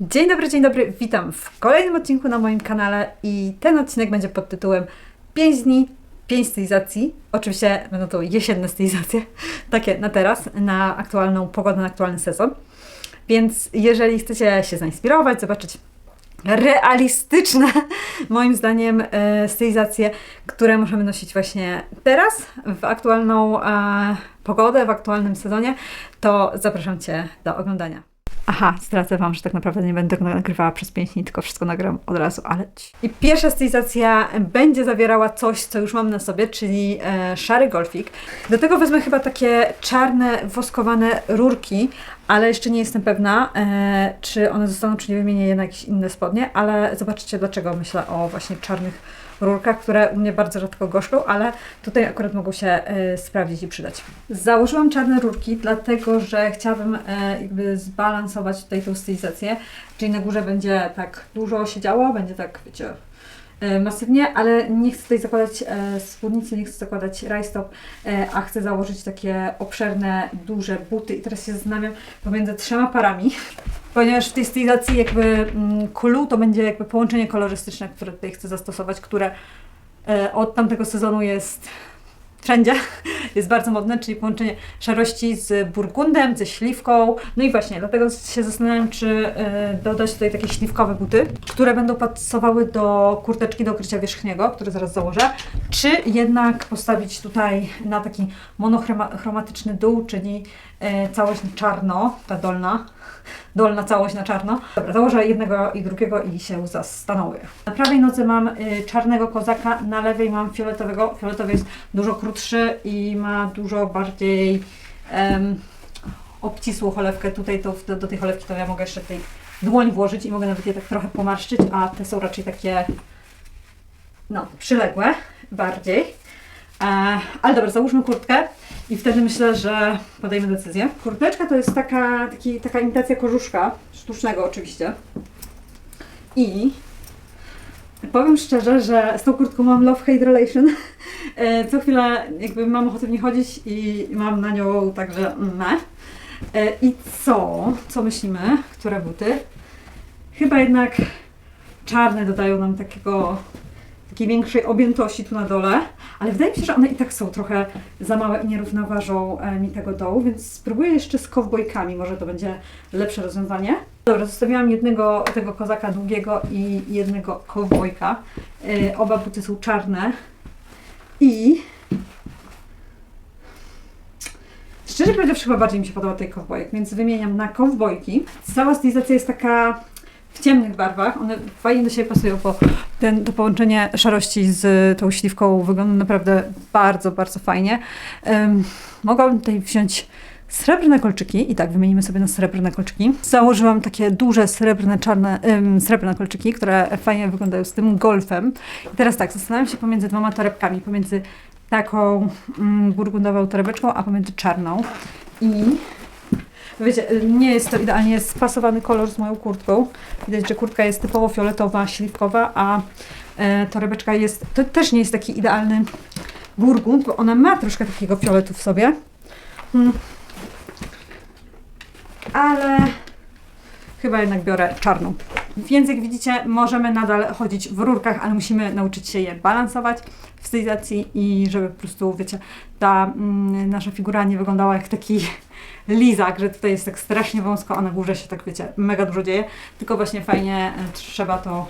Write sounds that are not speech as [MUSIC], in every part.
Dzień dobry, dzień dobry, witam w kolejnym odcinku na moim kanale i ten odcinek będzie pod tytułem 5 dni, 5 stylizacji. Oczywiście będą to jesienne stylizacje, [LAUGHS] takie na teraz, na aktualną pogodę, na aktualny sezon. Więc jeżeli chcecie się zainspirować, zobaczyć realistyczne, [LAUGHS] moim zdaniem, e, stylizacje, które możemy nosić właśnie teraz, w aktualną e, pogodę, w aktualnym sezonie, to zapraszam Cię do oglądania. Aha, zdradzę Wam, że tak naprawdę nie będę nagrywała przez 5 dni, tylko wszystko nagram od razu, ale... I pierwsza stylizacja będzie zawierała coś, co już mam na sobie, czyli e, szary golfik. Do tego wezmę chyba takie czarne, woskowane rurki, ale jeszcze nie jestem pewna, e, czy one zostaną, czy nie wymienię je na jakieś inne spodnie, ale zobaczycie dlaczego myślę o właśnie czarnych rurkach, które u mnie bardzo rzadko goszczą, ale tutaj akurat mogą się e, sprawdzić i przydać. Założyłam czarne rurki, dlatego że chciałabym e, jakby zbalansować tutaj tą stylizację, czyli na górze będzie tak dużo się działo, będzie tak, wiecie, e, masywnie, ale nie chcę tutaj zakładać spódnicy, nie chcę zakładać rajstop, a chcę założyć takie obszerne, duże buty. I teraz się zastanawiam pomiędzy trzema parami, ponieważ w tej stylizacji jakby mm, clue to będzie jakby połączenie kolorystyczne, które tutaj chcę zastosować, które e, od tamtego sezonu jest wszędzie, [LAUGHS] jest bardzo modne, czyli połączenie szarości z burgundem, ze śliwką. No i właśnie, dlatego się zastanawiam, czy e, dodać tutaj takie śliwkowe buty, które będą pasowały do kurteczki do okrycia wierzchniego, które zaraz założę, czy jednak postawić tutaj na taki monochromatyczny dół, czyli całość na czarno, ta dolna, dolna całość na czarno. Dobra, założę jednego i drugiego i się zastanowię. Na prawej nodze mam y, czarnego kozaka, na lewej mam fioletowego. Fioletowy jest dużo krótszy i ma dużo bardziej em, obcisłą cholewkę. Tutaj to, do, do tej cholewki to ja mogę jeszcze tej dłoń włożyć i mogę nawet je tak trochę pomarszczyć, a te są raczej takie no, przyległe bardziej. E, ale dobra, załóżmy kurtkę i wtedy myślę, że podejmę decyzję. Kurteczka to jest taka, taki, taka imitacja korzuszka, sztucznego oczywiście. I powiem szczerze, że z tą kurtką mam love-hate relation. [LAUGHS] E, Co chwilę jakby mam ochotę w nie chodzić i mam na nią także me. I co? Co myślimy? Które buty? Chyba jednak czarne dodają nam takiego takiej większej objętości tu na dole, ale wydaje mi się, że one i tak są trochę za małe i nie równoważą e, mi tego dołu, więc spróbuję jeszcze z kowbojkami, może to będzie lepsze rozwiązanie. Dobra, zostawiłam jednego tego kozaka długiego i jednego kowbojka. E, Oba buty są czarne i Szczerze powiedziawszy, chyba bardziej mi się podoba tej kowbojek, więc wymieniam na kowbojki. Cała stylizacja jest taka w ciemnych barwach. One fajnie do siebie pasują, bo ten, to połączenie szarości z tą śliwką wygląda naprawdę bardzo, bardzo fajnie. Um, mogłabym tutaj wziąć srebrne kolczyki i tak wymienimy sobie na srebrne kolczyki. Założyłam takie duże srebrne, czarne, srebrne kolczyki, które fajnie wyglądają z tym golfem. I teraz tak, zastanawiam się pomiędzy dwoma torebkami, pomiędzy taką mm, burgundową torebeczką, a pomiędzy czarną. I Wiecie, nie jest to idealnie spasowany kolor z moją kurtką. Widać, że kurtka jest typowo fioletowa, śliwkowa, a e, torebeczka jest, to też nie jest taki idealny burgund, bo ona ma troszkę takiego fioletu w sobie. Hmm. Ale chyba jednak biorę czarną. Więc jak widzicie, możemy nadal chodzić w rurkach, ale musimy nauczyć się je balansować w stylizacji i żeby po prostu, wiecie, ta mm, nasza figura nie wyglądała jak taki [LAUGHS] lizak, że tutaj jest tak strasznie wąsko, a na górze się tak, wiecie, mega dużo dzieje, tylko właśnie fajnie e, trzeba to,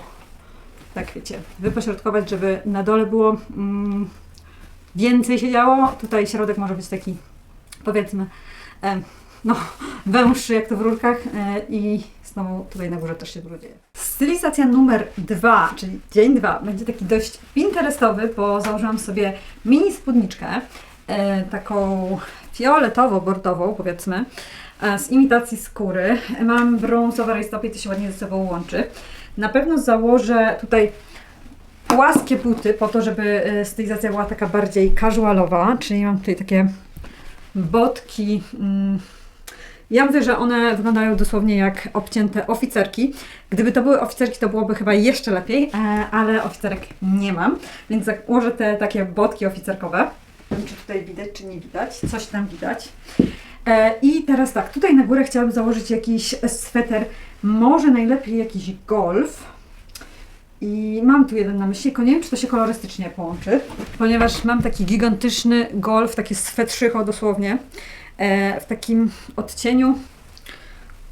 tak wiecie, wypośrodkować, żeby na dole było mm, więcej się działo, tutaj środek może być taki, powiedzmy, e, no, [LAUGHS] węższy jak to w rurkach e, i znowu tutaj na górze też się dużo. Stylizacja numer dwa, czyli dzień dwa, będzie taki dość pinterestowy, bo założyłam sobie mini spódniczkę, e, taką fioletowo-bordową powiedzmy, e, z imitacji skóry. Mam brązowe rajstopy i to się ładnie ze sobą łączy. Na pewno założę tutaj płaskie buty po to, żeby e, stylizacja była taka bardziej casualowa, czyli mam tutaj takie botki. Mm, ja myślę, że one wyglądają dosłownie jak obcięte oficerki. Gdyby to były oficerki, to byłoby chyba jeszcze lepiej, e, ale oficerek nie mam, więc założę te takie botki oficerkowe. Nie wiem, czy tutaj widać, czy nie widać. Coś tam widać. E, I teraz tak, tutaj na górę chciałabym założyć jakiś sweter, może najlepiej jakiś golf. I mam tu jeden na myśli, nie wiem, czy to się kolorystycznie połączy, ponieważ mam taki gigantyczny golf, takie swetrzycho dosłownie, w takim odcieniu.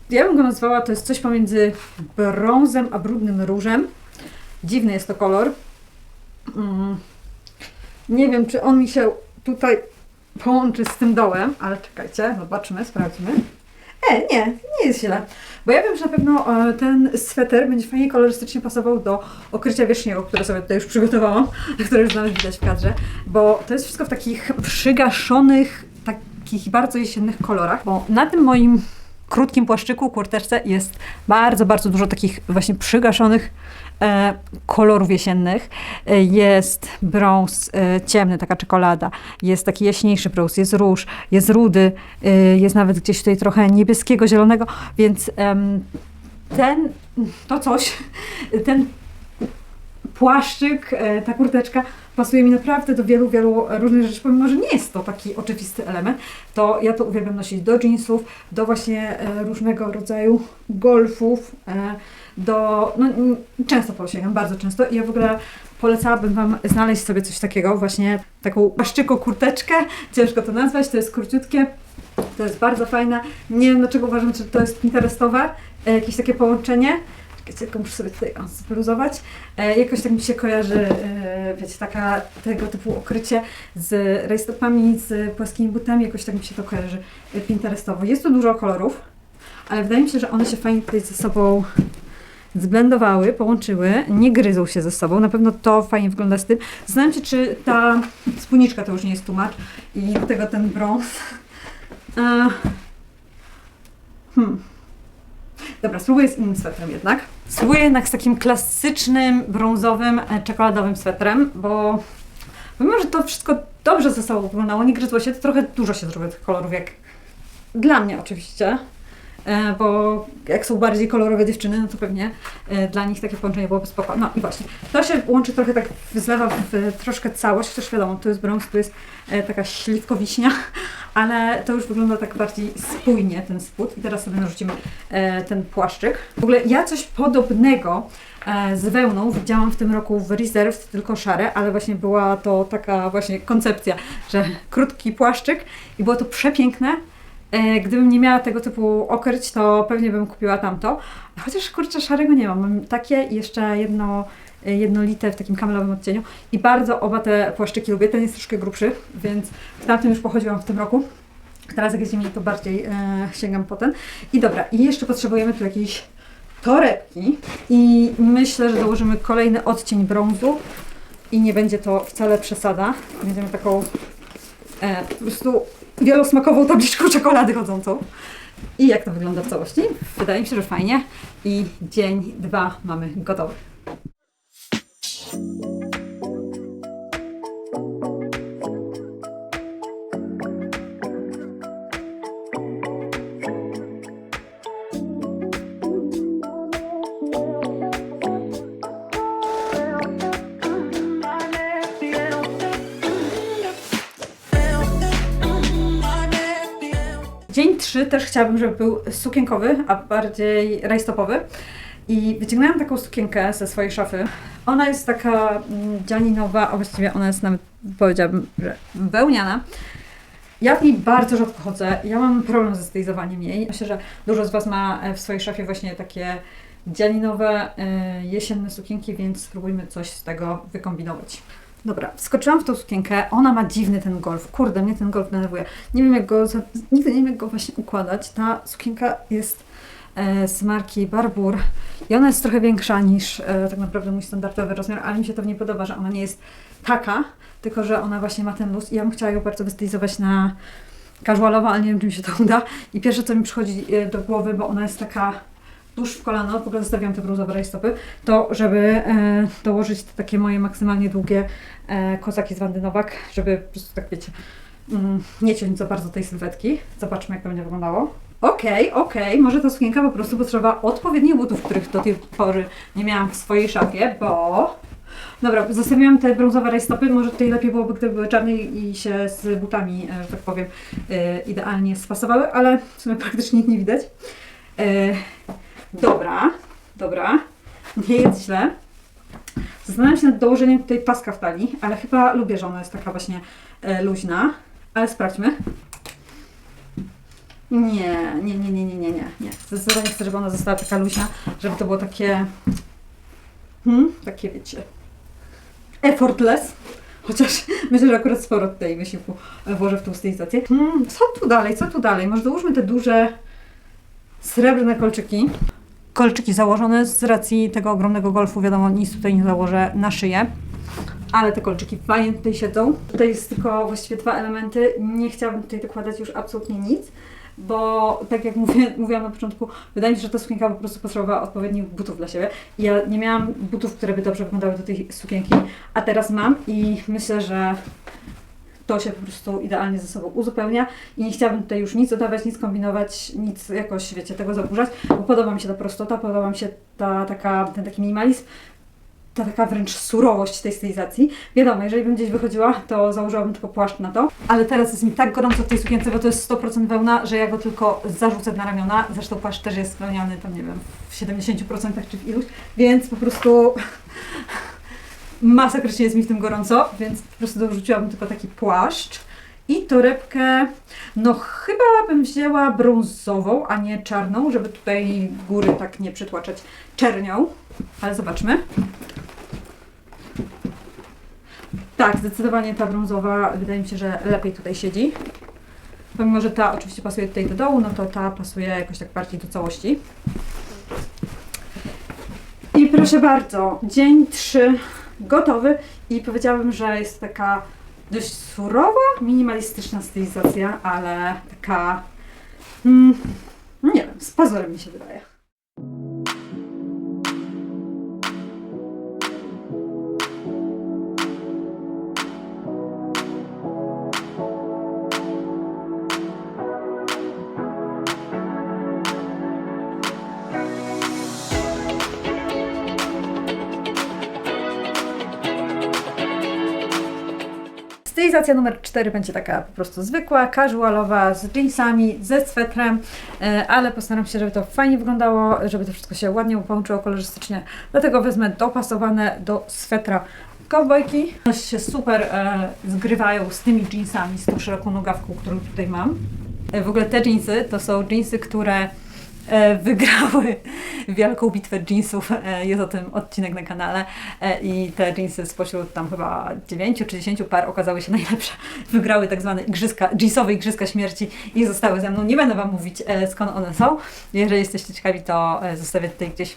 Ja bym go nazwała, to jest coś pomiędzy brązem a brudnym różem. Dziwny jest to kolor. Mm. Nie wiem, czy on mi się tutaj połączy z tym dołem, ale czekajcie, zobaczmy, sprawdźmy. E, nie, nie jest źle. Bo ja wiem, że na pewno e, ten sweter będzie fajnie kolorystycznie pasował do okrycia wierzchniego, które sobie tutaj już przygotowałam, [LAUGHS] które już nawet widać w kadrze, bo to jest wszystko w takich przygaszonych, takich bardzo jesiennych kolorach, bo na tym moim krótkim płaszczyku, kurteczce jest bardzo, bardzo dużo takich właśnie przygaszonych e, kolorów jesiennych. E, jest brąz e, ciemny, taka czekolada, jest taki jaśniejszy brąz, jest róż, jest rudy, e, jest nawet gdzieś tutaj trochę niebieskiego, zielonego, więc em, ten, to coś, ten płaszczyk, e, ta kurteczka pasuje mi naprawdę do wielu, wielu różnych rzeczy, pomimo, że nie jest to taki oczywisty element, to ja to uwielbiam nosić do jeansów, do właśnie e, różnego rodzaju golfów, e, do, no często po bardzo często. I ja w ogóle polecałabym Wam znaleźć sobie coś takiego, właśnie taką płaszczyko kurteczkę, ciężko to nazwać, to jest króciutkie, to jest bardzo fajne, nie wiem dlaczego uważam, że to jest pinterestowe, jakieś takie połączenie, Tylko muszę sobie tutaj zbluzować. E, jakoś tak mi się kojarzy, e, wiecie, taka tego typu okrycie z rajstopami, z płaskimi butami, jakoś tak mi się to kojarzy pinterestowo. Jest tu dużo kolorów, ale wydaje mi się, że one się fajnie tutaj ze sobą zblendowały, połączyły, nie gryzą się ze sobą. Na pewno to fajnie wygląda z tym. Zastanawiam się, czy ta spódniczka to już nie jest tłumacz i do tego ten brąz. E, hmm. Dobra, spróbuję z innym swetrem jednak. Spróbuję jednak z takim klasycznym, brązowym, e, czekoladowym swetrem, bo mimo, że to wszystko dobrze ze sobą wyglądało, nie gryzło się, to trochę dużo się zrobiło tych kolorów, jak dla mnie oczywiście. E, Bo jak są bardziej kolorowe dziewczyny, no to pewnie e, dla nich takie połączenie byłoby spoko. No i właśnie, to się łączy trochę tak, zlewa w troszkę całość, chociaż wiadomo, tu jest brąz, tu jest e, taka śliwkowiśnia, [LAUGHS] ale to już wygląda tak bardziej spójnie ten spód. I teraz sobie narzucimy ten płaszczyk. W ogóle ja coś podobnego z wełną widziałam w tym roku w Reserved, tylko szare, ale właśnie była to taka właśnie koncepcja, że krótki płaszczyk i było to przepiękne. E, Gdybym nie miała tego typu okryć, to pewnie bym kupiła tamto. Chociaż kurczę, szarego nie mam. Mam takie jeszcze jedno, e, jednolite w takim kamelowym odcieniu. I bardzo oba te płaszczyki lubię. Ten jest troszkę grubszy, więc w tamtym już pochodziłam w tym roku. Teraz jak jest zimniej, to bardziej e, sięgam po ten. I dobra, i jeszcze potrzebujemy tu jakiejś torebki. I myślę, że dołożymy kolejny odcień brązu. I nie będzie to wcale przesada. Będziemy taką e, po prostu wielosmakową tabliczką czekolady chodzącą. I jak to wygląda w całości? Wydaje mi się, że fajnie. I dzień, dwa mamy gotowy. 3 też chciałabym, żeby był sukienkowy, a bardziej rajstopowy. I wyciągnęłam taką sukienkę ze swojej szafy. Ona jest taka mm, dzianinowa, a właściwie ona jest nawet, powiedziałabym, że wełniana. Ja w niej bardzo rzadko chodzę. Ja mam problem ze stylizowaniem jej. Myślę, że dużo z Was ma e, w swojej szafie właśnie takie dzianinowe, e, jesienne sukienki, więc spróbujmy coś z tego wykombinować. Dobra, wskoczyłam w tą sukienkę. Ona ma dziwny ten golf. Kurde, mnie ten golf denerwuje. Nie wiem, jak go, nigdy nie wiem, jak go właśnie układać. Ta sukienka jest e, z marki Barbour i ona jest trochę większa niż e, tak naprawdę mój standardowy rozmiar, ale mi się to w niej podoba, że ona nie jest taka, tylko że ona właśnie ma ten luz i ja bym chciała ją bardzo wystylizować na casualowo, ale nie wiem, czy mi się to uda. I pierwsze, co mi przychodzi e, do głowy, bo ona jest taka tuż w kolano, w ogóle zostawiam te brązowe rajstopy, to żeby e, dołożyć te takie moje maksymalnie długie e, kozaki z Wandy Nowak, żeby po prostu tak wiecie, mm, nie ciąć za bardzo tej sylwetki. Zobaczmy, jak to będzie wyglądało. Okej, okej, może ta sukienka po prostu potrzeba odpowiednich butów, których do tej pory nie miałam w swojej szafie, bo Dobra, zostawiłam te brązowe rajstopy. Może tutaj lepiej byłoby, gdyby były czarne i się z butami, e, że tak powiem, e, idealnie spasowały, ale w sumie praktycznie ich nie widać. Dobra, dobra. Nie jest źle. Zastanawiam się nad dołożeniem tutaj paska w talii, ale chyba lubię, że ona jest taka właśnie e, luźna. Ale sprawdźmy. Nie, nie, nie, nie, nie, nie, nie, nie. Zdecydowanie chcę, żeby ona została taka luźna, żeby to było takie, hmm, takie wiecie, effortless. Chociaż [LAUGHS] myślę, że akurat sporo tutaj wysiłku włożę w tą stylizację. Hmm, co tu dalej, co tu dalej? Może dołóżmy te duże srebrne kolczyki. Kolczyki założone z racji tego ogromnego golfu, wiadomo, nic tutaj nie założę na szyję. Ale te kolczyki fajnie tutaj siedzą. Tutaj jest tylko właściwie dwa elementy. Nie chciałabym tutaj dokładać już absolutnie nic, bo tak jak mówię, [LAUGHS] mówiłam na początku, wydaje mi się, że ta sukienka po prostu potrzebowała odpowiednich butów dla siebie. Ja nie miałam butów, które by dobrze wyglądały do tej sukienki, a teraz mam i myślę, że to się po prostu idealnie ze sobą uzupełnia i nie chciałabym tutaj już nic dodawać, nic kombinować, nic jakoś, wiecie, tego zaburzać, bo podoba mi się ta prostota, podoba mi się ta taka, ten taki minimalizm, ta taka wręcz surowość tej stylizacji. Wiadomo, jeżeli bym gdzieś wychodziła, to założyłabym tylko płaszcz na to, ale teraz jest mi tak gorąco w tej sukience, bo to jest 100% wełna, że ja go tylko zarzucę na ramiona. Zresztą płaszcz też jest wełniany tam, nie wiem, w 70% czy w iluś, więc po prostu masakrycznie jest mi w tym gorąco, więc po prostu dorzuciłabym tylko taki płaszcz. I torebkę, no chyba bym wzięła brązową, a nie czarną, żeby tutaj góry tak nie przytłaczać czernią. Ale zobaczmy. Tak, zdecydowanie ta brązowa wydaje mi się, że lepiej tutaj siedzi. Pomimo, że ta oczywiście pasuje tutaj do dołu, no to ta pasuje jakoś tak bardziej do całości. I proszę bardzo, dzień 3 gotowy i powiedziałabym, że jest taka dość surowa, minimalistyczna stylizacja, ale taka, mm, nie wiem, z pazurem mi się wydaje. Stylizacja numer 4 będzie taka po prostu zwykła, casualowa, z jeansami, ze swetrem, e, ale postaram się, żeby to fajnie wyglądało, żeby to wszystko się ładnie połączyło kolorystycznie. Dlatego wezmę dopasowane do swetra kowbojki. One się super e, zgrywają z tymi jeansami, z tą szeroką nogawką, którą tutaj mam. E, w ogóle te jeansy to są jeansy, które wygrały [LAUGHS] wielką bitwę jeansów. E, Jest o tym odcinek na kanale E, i te jeansy spośród tam chyba 9 czy 10 par okazały się [LAUGHS] najlepsze. Wygrały tak zwane igrzyska, jeansowe igrzyska śmierci i zostały ze mną. Nie będę Wam mówić e, skąd one są. Jeżeli jesteście ciekawi, to e, zostawię tutaj gdzieś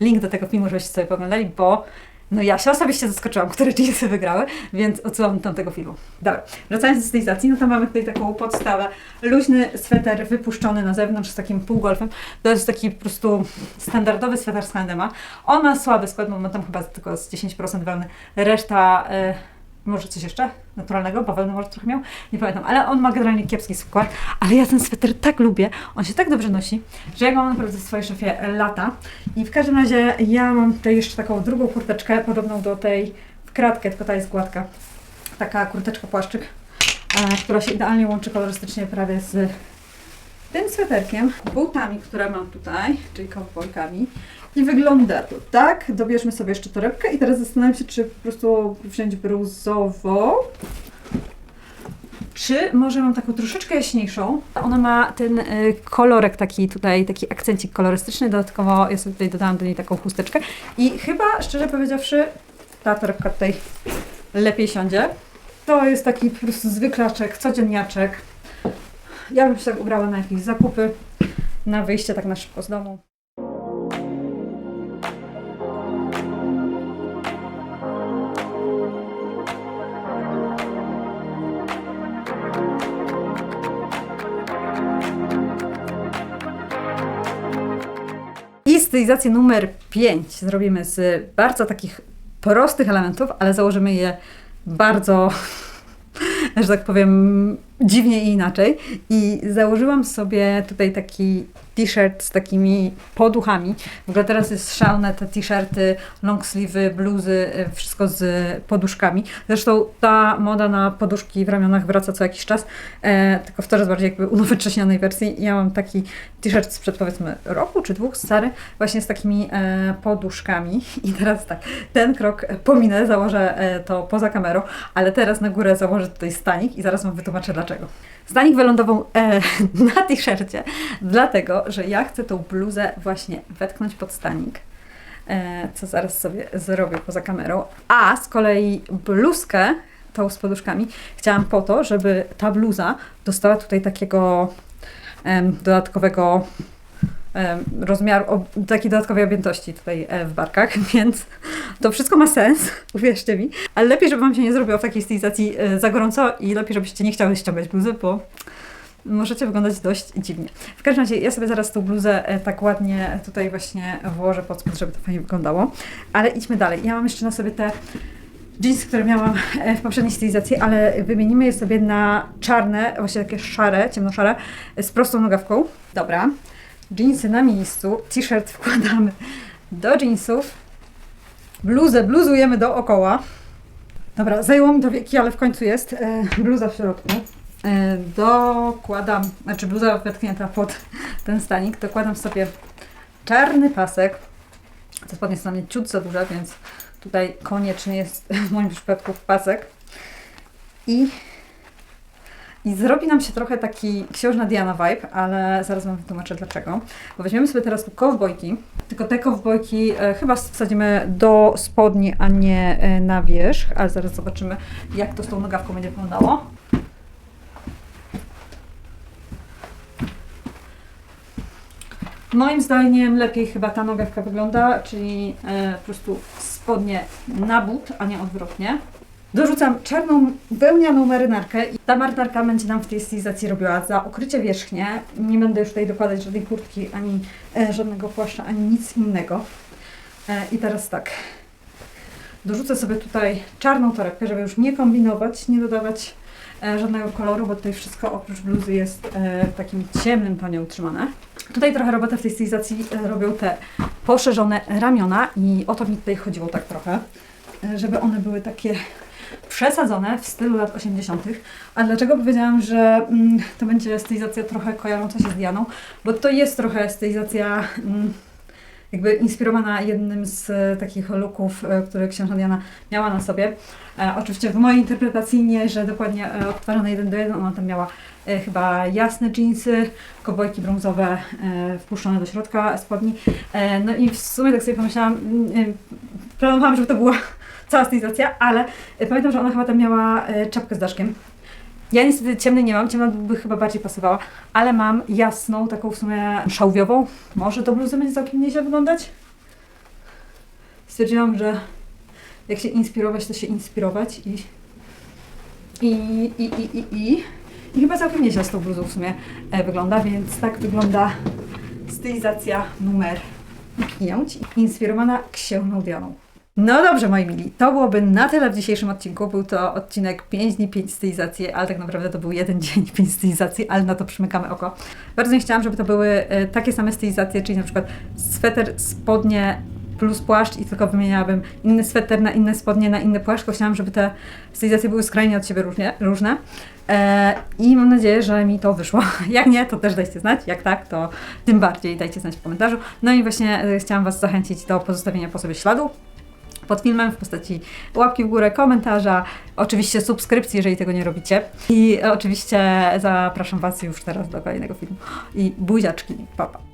link do tego filmu, żebyście sobie poglądali, bo no ja się osobiście zaskoczyłam, które jeansy wygrały, więc odsyłam do tamtego filmu. Dobra, wracając do stylizacji, no to mamy tutaj taką podstawę. Luźny sweter wypuszczony na zewnątrz z takim półgolfem. To jest taki po prostu standardowy sweter z H&M. On ma słaby skład, bo ma tam chyba tylko z 10% wełny. Reszta... e, może coś jeszcze naturalnego, bawełny może trochę miał, nie pamiętam, ale on ma generalnie kiepski skład, ale ja ten sweter tak lubię, on się tak dobrze nosi, że ja go mam naprawdę w swojej szafie lata i w każdym razie ja mam tutaj jeszcze taką drugą kurteczkę, podobną do tej w kratkę, tylko ta jest gładka, taka kurteczka płaszczyk, e, która się idealnie łączy kolorystycznie prawie z tym sweterkiem, butami, które mam tutaj, czyli kowbojkami i wygląda to tak. Dobierzmy sobie jeszcze torebkę i teraz zastanawiam się, czy po prostu wziąć brązową, czy może mam taką troszeczkę jaśniejszą. Ona ma ten y, kolorek taki tutaj, taki akcencik kolorystyczny, dodatkowo ja sobie tutaj dodałam do niej taką chusteczkę i chyba, szczerze powiedziawszy, ta torebka tutaj lepiej siądzie. To jest taki po prostu zwyklaczek, codzienniaczek. Ja bym się tak ubrała na jakieś zakupy, na wyjście tak na szybko z domu. I stylizację numer 5 zrobimy z bardzo takich prostych elementów, ale założymy je bardzo, [LAUGHS] że tak powiem, dziwnie i inaczej. I założyłam sobie tutaj taki t-shirt z takimi poduchami. W ogóle teraz jest szalone te t-shirty, long sleeve, bluzy, y, wszystko z poduszkami. Zresztą ta moda na poduszki w ramionach wraca co jakiś czas, e, tylko w coraz bardziej jakby unowocześnionej wersji. Ja mam taki t-shirt sprzed powiedzmy roku czy dwóch, stary, właśnie z takimi e, poduszkami. I teraz tak, ten krok pominę, założę e, to poza kamerą, ale teraz na górę założę tutaj stanik i zaraz Wam wytłumaczę dlaczego. Stanik wylądował e, [LAUGHS] na t-shircie, dlatego, że ja chcę tą bluzę właśnie wetknąć pod stanik, e, co zaraz sobie zrobię poza kamerą, a z kolei bluzkę, tą z poduszkami, chciałam po to, żeby ta bluza dostała tutaj takiego em, dodatkowego ob, takiej dodatkowej objętości tutaj e, w barkach, [LAUGHS] więc to wszystko ma sens, [LAUGHS] uwierzcie mi, ale lepiej, żeby Wam się nie zrobiło w takiej stylizacji e, za gorąco i lepiej, żebyście nie chciały ściągać bluzy, bo możecie wyglądać dość dziwnie. W każdym razie ja sobie zaraz tą bluzę e, tak ładnie tutaj właśnie włożę pod spód, żeby to fajnie wyglądało, ale idźmy dalej. Ja mam jeszcze na sobie te jeansy, które miałam w poprzedniej stylizacji, ale wymienimy je sobie na czarne, właśnie takie szare, ciemnoszare, z prostą nogawką. Dobra, jeansy na miejscu, t-shirt wkładamy do jeansów, bluzę bluzujemy dookoła. Dobra, zajęło mi to wieki, ale w końcu jest e, bluza w środku. E, dokładam, znaczy bluza wetknięta pod ten stanik, dokładam sobie czarny pasek. Te spodnie są na mnie ciut za duże, więc tutaj konieczny jest w moim przypadku pasek. I, I zrobi nam się trochę taki księżna Diana vibe, ale zaraz Wam wytłumaczę dlaczego. Bo weźmiemy sobie teraz tu kowbojki, tylko te kowbojki e, chyba wsadzimy do spodni, a nie e, na wierzch, ale zaraz zobaczymy jak to z tą nogawką będzie wyglądało. Moim zdaniem lepiej chyba ta nogawka wygląda, czyli e, po prostu spodnie na but, a nie odwrotnie. Dorzucam czarną wełnianą marynarkę ta marynarka będzie nam w tej stylizacji robiła za okrycie wierzchnie. Nie będę już tutaj dokładać żadnej kurtki, ani e, żadnego płaszcza, ani nic innego. E, I teraz tak. Dorzucę sobie tutaj czarną torebkę, żeby już nie kombinować, nie dodawać e, żadnego koloru, bo tutaj wszystko oprócz bluzy jest e, w takim ciemnym tonie utrzymane. Tutaj trochę robotę w tej stylizacji e, robią te poszerzone ramiona i o to mi tutaj chodziło tak trochę, e, żeby one były takie przesadzone w stylu lat 80. A dlaczego powiedziałam, że mm, to będzie stylizacja trochę kojarząca się z Dianą? Bo to jest trochę stylizacja mm, jakby inspirowana jednym z e, takich looków, e, które księżna Diana miała na sobie. E, oczywiście w mojej interpretacji nie, że dokładnie e, odtwarzane jeden do jeden, ona tam miała e, chyba jasne jeansy, kobojki brązowe e, wpuszczone do środka spodni. E, no i w sumie tak sobie pomyślałam, mm, e, planowałam, żeby to była cała stylizacja, ale e, pamiętam, że ona chyba tam miała e, czapkę z daszkiem. Ja niestety ciemnej nie mam, ciemna by chyba bardziej pasowała, ale mam jasną, taką w sumie szałwiową. Może do bluzy będzie całkiem nieźle wyglądać. Stwierdziłam, że jak się inspirować, to się inspirować i i, i, i, i, i. I chyba całkiem nieźle z tą bluzą w sumie e, wygląda, więc tak wygląda stylizacja numer 5, inspirowana księżną Dianą. No dobrze, moi mili, to byłoby na tyle w dzisiejszym odcinku. Był to odcinek 5 dni, 5 stylizacji, ale tak naprawdę to był jeden [LAUGHS] dzień, 5 stylizacji, ale na to przymykamy oko. Bardzo nie chciałam, żeby to były e, takie same stylizacje, czyli na przykład sweter, spodnie plus płaszcz i tylko wymieniałabym inny sweter na inne spodnie, na inny płaszcz, chciałam, żeby te stylizacje były skrajnie od siebie różnie, różne. E, I mam nadzieję, że mi to wyszło. [LAUGHS] Jak nie, to też dajcie znać. Jak tak, to tym bardziej dajcie znać w komentarzu. No i właśnie e, chciałam Was zachęcić do pozostawienia po sobie śladu pod filmem w postaci łapki w górę, komentarza, oczywiście subskrypcji, jeżeli tego nie robicie. I oczywiście zapraszam Was już teraz do kolejnego filmu. I buziaczki, papa. Pa.